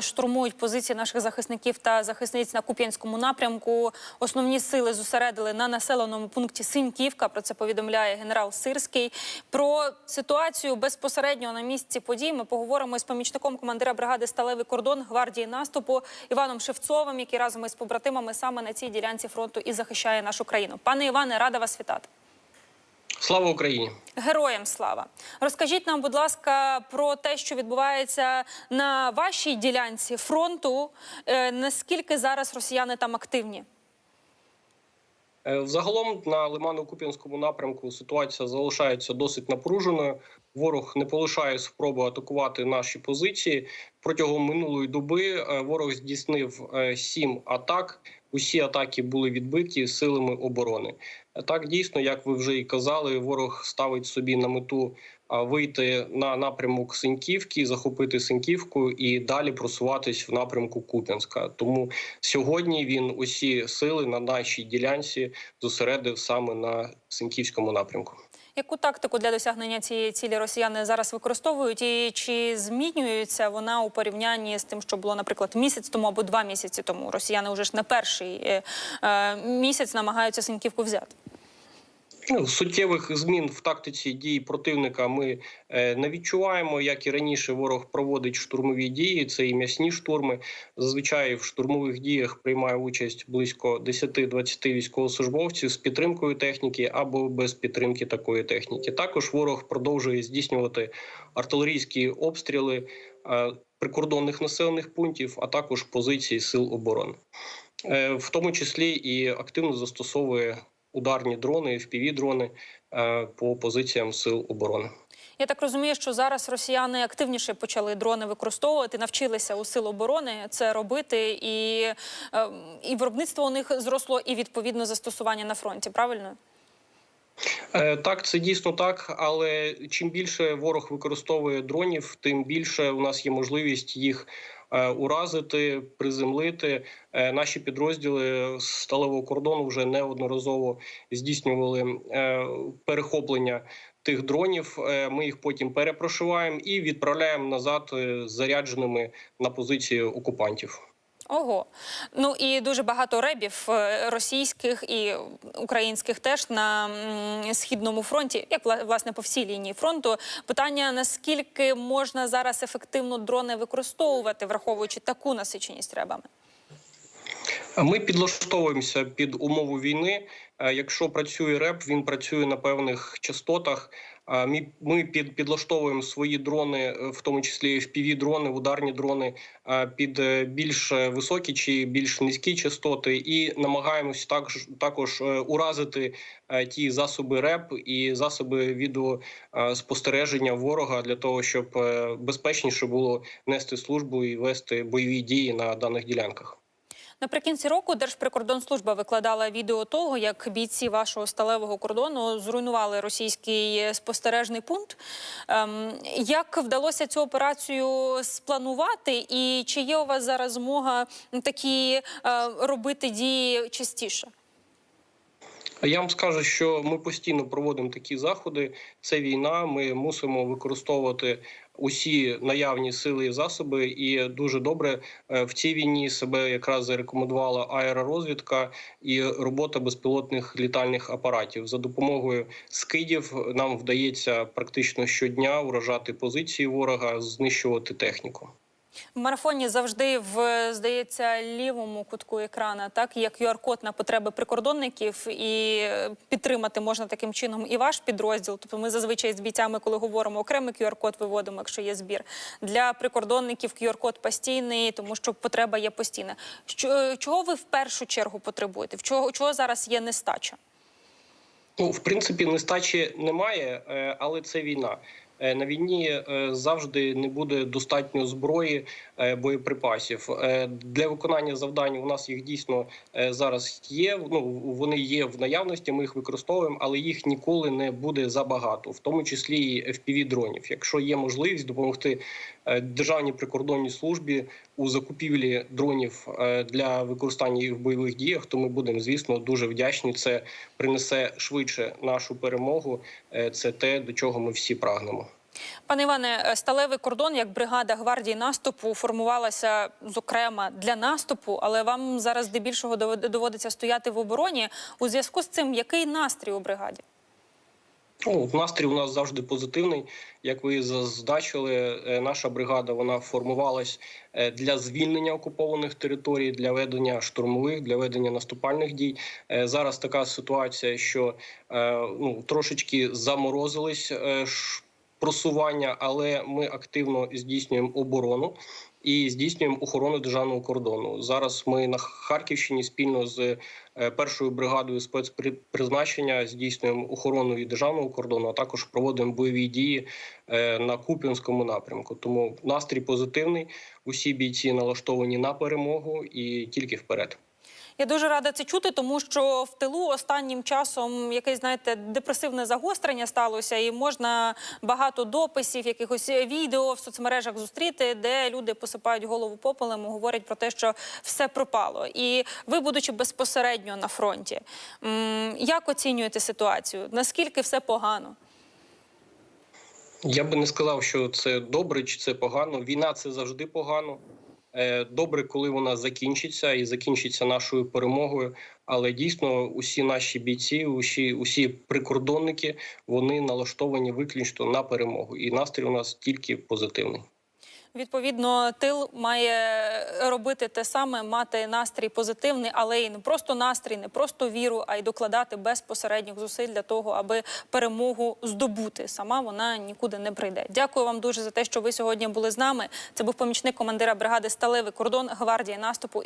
Штурмують позиції наших захисників та захисниць на Куп'янському напрямку. Основні сили зосередили на населеному пункті Синьківка. Про це повідомляє генерал Сирський. Про ситуацію безпосередньо на місці подій ми поговоримо з помічником командира бригади Сталевий кордон гвардії наступу Іваном Шевцовим, який разом із побратимами саме на цій ділянці фронту і захищає нашу країну. Пане Іване, рада вас вітати. Слава Україні! Героям слава! Розкажіть нам, будь ласка, про те, що відбувається на вашій ділянці фронту. Е, Наскільки зараз росіяни там активні? Е, Взагалом на Лимано-Куп'янському напрямку ситуація залишається досить напруженою. Ворог не полишає спроби атакувати наші позиції. Протягом минулої доби е, ворог здійснив сім атак. Усі атаки були відбиті силами оборони. Так дійсно, як ви вже і казали, ворог ставить собі на мету вийти на напрямок Синьківки, захопити Синьківку і далі просуватись в напрямку Куп'янська. Тому сьогодні він усі сили на нашій ділянці зосередив саме на Синьківському напрямку. Яку тактику для досягнення цієї цілі росіяни зараз використовують? І чи змінюється вона у порівнянні з тим, що було, наприклад, місяць тому або два місяці тому? Росіяни вже ж не перший е, е, місяць намагаються Синьківку взяти. Ну, суттєвих змін в тактиці дій противника ми е, не відчуваємо. Як і раніше, ворог проводить штурмові дії. Це і м'ясні штурми. Зазвичай в штурмових діях приймає участь близько 10-20 військовослужбовців з підтримкою техніки або без підтримки такої техніки. Також ворог продовжує здійснювати артилерійські обстріли е, прикордонних населених пунктів, а також позицій сил оборони, Е, в тому числі і активно застосовує ударні дрони, fpv дрони е, по позиціям сил оборони. Я так розумію, що зараз росіяни активніше почали дрони використовувати, навчилися у сил оборони це робити, і, е, і виробництво у них зросло, і відповідно застосування на фронті. Правильно? Е, Так, це дійсно так. Але чим більше ворог використовує дронів, тим більше у нас є можливість їх уразити, приземлити. Е, Наші підрозділи сталевого кордону вже неодноразово здійснювали е, перехоплення. Тих дронів Е, ми їх потім перепрошиваємо і відправляємо назад е, зарядженими на позиції окупантів. Ого, ну і дуже багато ребів е, російських і українських теж на східному фронті, як власне по всій лінії фронту. Питання: наскільки можна зараз ефективно дрони використовувати, враховуючи таку насиченість ребами? Ми підлаштовуємося під умову війни. Е, Якщо працює РЕП, він працює на певних частотах. Ми, під, підлаштовуємо свої дрони, е, в тому числі fpv дрони, ударні дрони, е, під е, більш високі чи більш низькі частоти, і намагаємось також також уразити ті засоби РЕП і засоби відеоспостереження ворога для того, щоб безпечніше було нести службу і вести бойові дії на даних ділянках. Наприкінці року Держприкордонслужба викладала відео того, як бійці вашого сталевого кордону зруйнували російський спостережний пункт. Ем, як вдалося цю операцію спланувати, і чи є у вас зараз змога такі е, робити дії частіше? Я вам скажу, що ми постійно проводимо такі заходи. Це війна. Ми мусимо використовувати усі наявні сили і засоби. І дуже добре е, в цій війні себе якраз зарекомендувала аеророзвідка і робота безпілотних літальних апаратів. За допомогою скидів нам вдається практично щодня уражати позиції ворога, знищувати техніку. В марафоні завжди в здається лівому кутку екрана, так як QR-код на потреби прикордонників, і е, підтримати можна таким чином і ваш підрозділ. Тобто ми зазвичай з бійцями, коли говоримо окремий QR-код, виводимо, якщо є збір для прикордонників. QR-код постійний, тому що потреба є постійна. Що чого ви в першу чергу потребуєте? В чого чого зараз є нестача? Ну, в принципі, нестачі немає, е, але це війна. Е, На війні е, завжди не буде достатньо зброї, е, боєприпасів для виконання завдань. У нас їх дійсно зараз є. Ну вони є в наявності. Ми їх використовуємо, але їх ніколи не буде забагато, в тому числі і fpv дронів. Якщо є можливість допомогти державній прикордонній службі у закупівлі дронів для використання їх в бойових діях, то ми будемо, звісно, дуже вдячні. Це принесе швидше нашу перемогу. Це те, до чого ми всі прагнемо. Пане Іване, е, сталевий кордон як бригада гвардії наступу формувалася зокрема для наступу, але вам зараз здебільшого довод- доводиться стояти в обороні. У зв'язку з цим який настрій у бригаді? Ну, настрій у нас завжди позитивний. Як ви зазначили, е, наша бригада вона формувалась е, для звільнення окупованих територій, для ведення штурмових, для ведення наступальних дій. Зараз така ситуація, що ну трошечки заморозились просування, але ми активно здійснюємо оборону. І здійснюємо охорону державного кордону. Зараз ми на Харківщині спільно з е, першою бригадою спецпризначення здійснюємо охорону від державного кордону, а також проводимо бойові дії е, на Куп'янському напрямку. Тому настрій позитивний. Усі бійці налаштовані на перемогу і тільки вперед. Я дуже рада це чути, тому що в тилу останнім часом якесь знаєте депресивне загострення сталося, і можна багато дописів, якихось відео в соцмережах зустріти, де люди посипають голову попелем, і говорять про те, що все пропало. І ви, будучи безпосередньо на фронті, як оцінюєте ситуацію? Наскільки все погано? Я би не сказав, що це добре чи це погано. Війна це завжди погано. Е, Добре, коли вона закінчиться і закінчиться нашою перемогою. Але дійсно, усі наші бійці, усі, усі прикордонники, вони налаштовані виключно на перемогу. І настрій у нас тільки позитивний. Відповідно, тил має робити те саме, мати настрій позитивний, але і не просто настрій, не просто віру, а й докладати безпосередніх зусиль для того, аби перемогу здобути. Сама вона нікуди не прийде. Дякую вам дуже за те, що ви сьогодні були з нами. Це був помічник командира бригади Сталевий кордон гвардії наступу.